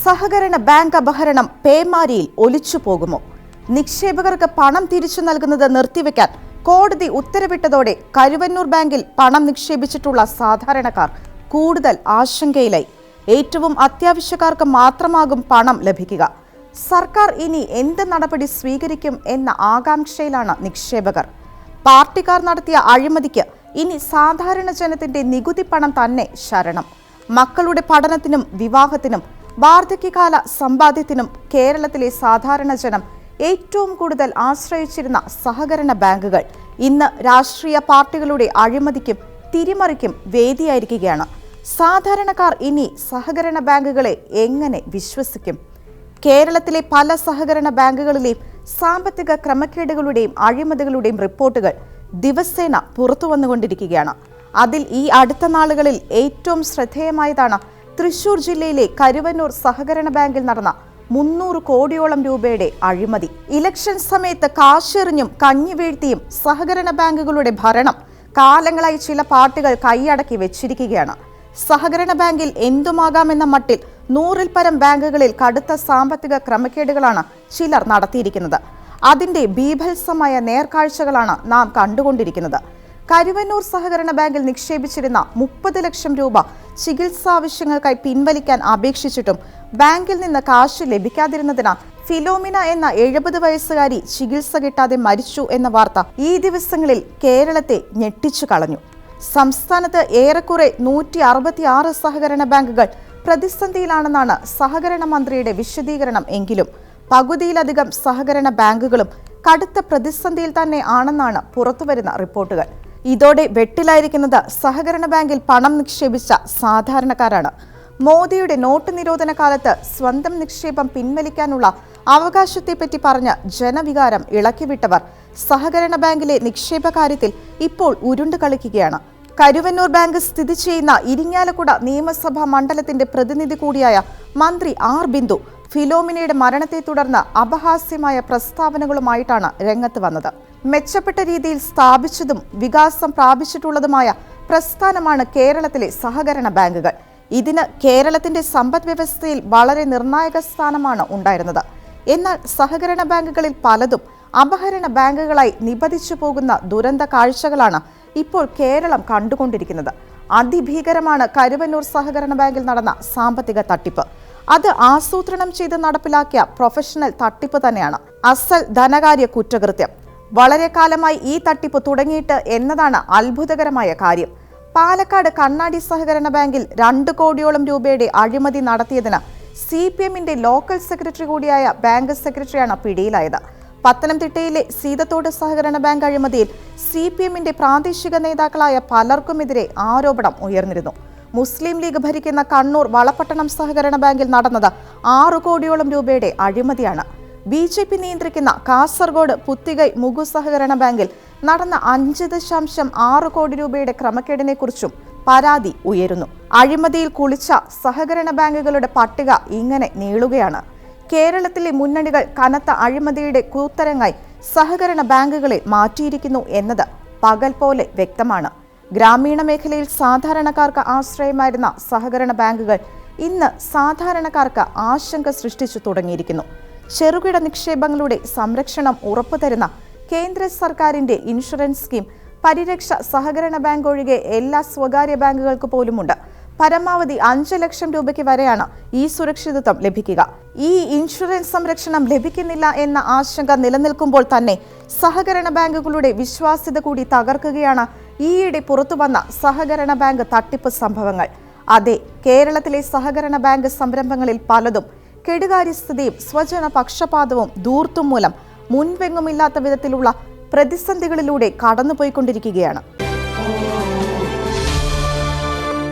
സഹകരണ ബാങ്ക് അപഹരണം പേമാരിയിൽ ഒലിച്ചു പോകുമോ? നിക്ഷേപകർക്ക് പണം തിരിച്ചു നൽകുന്നത് നിർത്തിവെക്കാൻ കോടതി ഉത്തരവിട്ടതോടെ കരുവന്നൂർ ബാങ്കിൽ പണം നിക്ഷേപിച്ചിട്ടുള്ള സാധാരണക്കാർ കൂടുതൽ ആശങ്കയിലായി. ഏറ്റവും അത്യാവശ്യക്കാർക്ക് മാത്രമാകും പണം ലഭിക്കുക. സർക്കാർ ഇനി എന്ത് നടപടി സ്വീകരിക്കും എന്ന ആകാംക്ഷയിലാണ് നിക്ഷേപകർ. പാർട്ടിക്കാർ നടത്തിയ അഴിമതിക്ക് ഇനി സാധാരണ ജനത്തിന്റെ നികുതി പണം തന്നെ ശരണം. മക്കളുടെ പഠനത്തിനും വിവാഹത്തിനും വാർദ്ധക്യകാല സമ്പാദ്യത്തിനും കേരളത്തിലെ സാധാരണ ജനം ഏറ്റവും കൂടുതൽ ആശ്രയിച്ചിരുന്ന സഹകരണ ബാങ്കുകൾ ഇന്ന് രാഷ്ട്രീയ പാർട്ടികളുടെ അഴിമതിക്കും തിരിമറിക്കും വേദിയായിരിക്കുകയാണ്. സാധാരണക്കാർ ഇനി സഹകരണ ബാങ്കുകളെ എങ്ങനെ വിശ്വസിക്കും? കേരളത്തിലെ പല സഹകരണ ബാങ്കുകളിലെയും സാമ്പത്തിക ക്രമക്കേടുകളുടെയും അഴിമതികളുടെയും റിപ്പോർട്ടുകൾ ദിവസേന പുറത്തു വന്നുകൊണ്ടിരിക്കുകയാണ് അതിൽ ഈ അടുത്ത നാളുകളിൽ ഏറ്റവും ശ്രദ്ധേയമായതാണ് തൃശൂർ ജില്ലയിലെ കരുവന്നൂർ സഹകരണ ബാങ്കിൽ നടന്ന മുന്നൂറ് കോടിയോളം രൂപയുടെ അഴിമതി. ഇലക്ഷൻ സമയത്ത് കാശെറിഞ്ഞും കഞ്ഞി വീഴ്ത്തിയും സഹകരണ ബാങ്കുകളുടെ ഭരണം കാലങ്ങളായി ചില പാർട്ടികൾ കൈയടക്കി വെച്ചിരിക്കുകയാണ്. സഹകരണ ബാങ്കിൽ എന്തുമാകാമെന്ന മട്ടിൽ നൂറിൽ പരം ബാങ്കുകളിൽ കടുത്ത സാമ്പത്തിക ക്രമക്കേടുകളാണ് ചിലർ നടത്തിയിരിക്കുന്നത്. അതിന്റെ ബീഭത്സമായ നേർക്കാഴ്ചകളാണ് നാം കണ്ടുകൊണ്ടിരിക്കുന്നത്. കരുവന്നൂർ സഹകരണ ബാങ്കിൽ നിക്ഷേപിച്ചിരുന്ന മുപ്പത് ലക്ഷം രൂപ ചികിത്സാവശ്യങ്ങൾക്കായി പിൻവലിക്കാൻ അപേക്ഷിച്ചിട്ടും ബാങ്കിൽ നിന്ന് കാശ് ലഭിക്കാതിരുന്നതിനാൽ ഫിലോമിന എന്ന എഴുപത് വയസ്സുകാരി ചികിത്സ കിട്ടാതെ മരിച്ചു എന്ന വാർത്ത ഈ ദിവസങ്ങളിൽ കേരളത്തെ ഞെട്ടിച്ചു കളഞ്ഞു. സംസ്ഥാനത്ത് ഏറെക്കുറെ നൂറ്റി അറുപത്തി ആറ് സഹകരണ ബാങ്കുകൾ പ്രതിസന്ധിയിലാണെന്നാണ് സഹകരണ മന്ത്രിയുടെ വിശദീകരണം എങ്കിലും. പകുതിയിലധികം സഹകരണ ബാങ്കുകളും കടുത്ത പ്രതിസന്ധിയിൽ തന്നെ ആണെന്നാണ് പുറത്തുവരുന്ന റിപ്പോർട്ടുകൾ. ഇതോടെ വെട്ടിലായിരിക്കുന്നത് സഹകരണ ബാങ്കിൽ പണം നിക്ഷേപിച്ച സാധാരണക്കാരാണ്. മോദിയുടെ നോട്ട് നിരോധന കാലത്ത് സ്വന്തം നിക്ഷേപം പിൻവലിക്കാനുള്ള അവകാശത്തെപ്പറ്റി പറഞ്ഞ ജനവികാരം ഇളക്കിവിട്ടവർ സഹകരണ ബാങ്കിലെ നിക്ഷേപ കാര്യത്തിൽ ഇപ്പോൾ ഉരുണ്ടു കളിക്കുകയാണ്. കരുവന്നൂർ ബാങ്ക് സ്ഥിതി ചെയ്യുന്ന ഇരിങ്ങാലക്കുട നിയമസഭാ മണ്ഡലത്തിന്റെ പ്രതിനിധി കൂടിയായ മന്ത്രി ആർ ബിന്ദു ഫിലോമിനയുടെ മരണത്തെ തുടർന്ന് അപഹാസ്യമായ പ്രസ്താവനകളുമായിട്ടാണ് രംഗത്ത് വന്നത്. മെച്ചപ്പെട്ട രീതിയിൽ സ്ഥാപിച്ചതും വികാസം പ്രാപിച്ചിട്ടുള്ളതുമായ പ്രസ്ഥാനമാണ് കേരളത്തിലെ സഹകരണ ബാങ്കുകൾ. ഇതിന് കേരളത്തിന്റെ സമ്പദ് വ്യവസ്ഥയിൽ വളരെ നിർണായക സ്ഥാനമാണ് ഉണ്ടായിരുന്നത്. എന്നാൽ സഹകരണ ബാങ്കുകളിൽ പലതും അപഹരണ ബാങ്കുകളായി നിപതിച്ചു പോകുന്ന ദുരന്ത കാഴ്ചകളാണ് ഇപ്പോൾ കേരളം കണ്ടുകൊണ്ടിരിക്കുന്നത്. അതിഭീകരമാണ് കരുവന്നൂർ സഹകരണ ബാങ്കിൽ നടന്ന സാമ്പത്തിക തട്ടിപ്പ്. അത് ആസൂത്രണം ചെയ്ത് നടപ്പിലാക്കിയ പ്രൊഫഷണൽ തട്ടിപ്പ് തന്നെയാണ്. അസൽ ധനകാര്യ കുറ്റകൃത്യം. വളരെ കാലമായി ഈ തട്ടിപ്പ് തുടങ്ങിയിട്ട് എന്നതാണ് അത്ഭുതകരമായ കാര്യം. പാലക്കാട് കണ്ണാടി സഹകരണ ബാങ്കിൽ രണ്ട് കോടിയോളം രൂപയുടെ അഴിമതി നടത്തിയതിന് സി പി എമ്മിന്റെ ലോക്കൽ സെക്രട്ടറി കൂടിയായ ബാങ്ക് സെക്രട്ടറിയാണ് പിടിയിലായത്. പത്തനംതിട്ടയിലെ സീതത്തോട് സഹകരണ ബാങ്ക് അഴിമതിയിൽ സി പി എമ്മിന്റെ പ്രാദേശിക നേതാക്കളായ പലർക്കുമെതിരെ ആരോപണം ഉയർന്നിരുന്നു. മുസ്ലിം ലീഗ് ഭരിക്കുന്ന കണ്ണൂർ വളപട്ടണം സഹകരണ ബാങ്കിൽ നടന്നത് ആറു കോടിയോളം രൂപയുടെ അഴിമതിയാണ്. ബി ജെ പി നിയന്ത്രിക്കുന്ന കാസർഗോഡ് പുത്തികൈ മുഗു സഹകരണ ബാങ്കിൽ നടന്ന അഞ്ച് ദശാംശം ആറ് കോടി രൂപയുടെ ക്രമക്കേടിനെക്കുറിച്ചും പരാതി ഉയരുന്നു. അഴിമതിയിൽ കുളിച്ച സഹകരണ ബാങ്കുകളുടെ പട്ടിക ഇങ്ങനെ നീളുകയാണ്. കേരളത്തിലെ മുന്നണികൾ കനത്ത അഴിമതിയുടെ കൂത്തരങ്ങായി സഹകരണ ബാങ്കുകളെ മാറ്റിയിരിക്കുന്നു എന്നത് പകൽ പോലെ വ്യക്തമാണ്. ഗ്രാമീണ മേഖലയിൽ സാധാരണക്കാർക്ക് ആശ്രയമായിരുന്ന സഹകരണ ബാങ്കുകൾ ഇന്ന് സാധാരണക്കാർക്ക് ആശങ്ക സൃഷ്ടിച്ചു തുടങ്ങിയിരിക്കുന്നു. ചെറുകിട നിക്ഷേപങ്ങളുടെ സംരക്ഷണം ഉറപ്പുതരുന്ന കേന്ദ്ര സർക്കാരിന്റെ ഇൻഷുറൻസ് സ്കീം പരിരക്ഷ സഹകരണ ബാങ്ക് ഒഴികെ എല്ലാ സ്വകാര്യ ബാങ്കുകൾക്ക് പോലുമുണ്ട്. പരമാവധി അഞ്ച് ലക്ഷം രൂപയ്ക്ക് വരെയാണ് ഈ സുരക്ഷിതത്വം ലഭിക്കുക. ഈ ഇൻഷുറൻസ് സംരക്ഷണം ലഭിക്കുന്നില്ല എന്ന ആശങ്ക നിലനിൽക്കുമ്പോൾ തന്നെ സഹകരണ ബാങ്കുകളുടെ വിശ്വാസ്യത കൂടി തകർക്കുകയാണ് ഈയിടെ പുറത്തു വന്ന സഹകരണ ബാങ്ക് തട്ടിപ്പ് സംഭവങ്ങൾ. അതെ കേരളത്തിലെ സഹകരണ ബാങ്ക് സംരംഭങ്ങളിൽ പലതും കെടുകാര്യസ്ഥതയും സ്വജന പക്ഷപാതവും ദൂർത്തും മൂലം മുൻപെങ്ങുമില്ലാത്ത വിധത്തിലുള്ള പ്രതിസന്ധികളിലൂടെ കടന്നുപോയിക്കൊണ്ടിരിക്കുകയാണ്.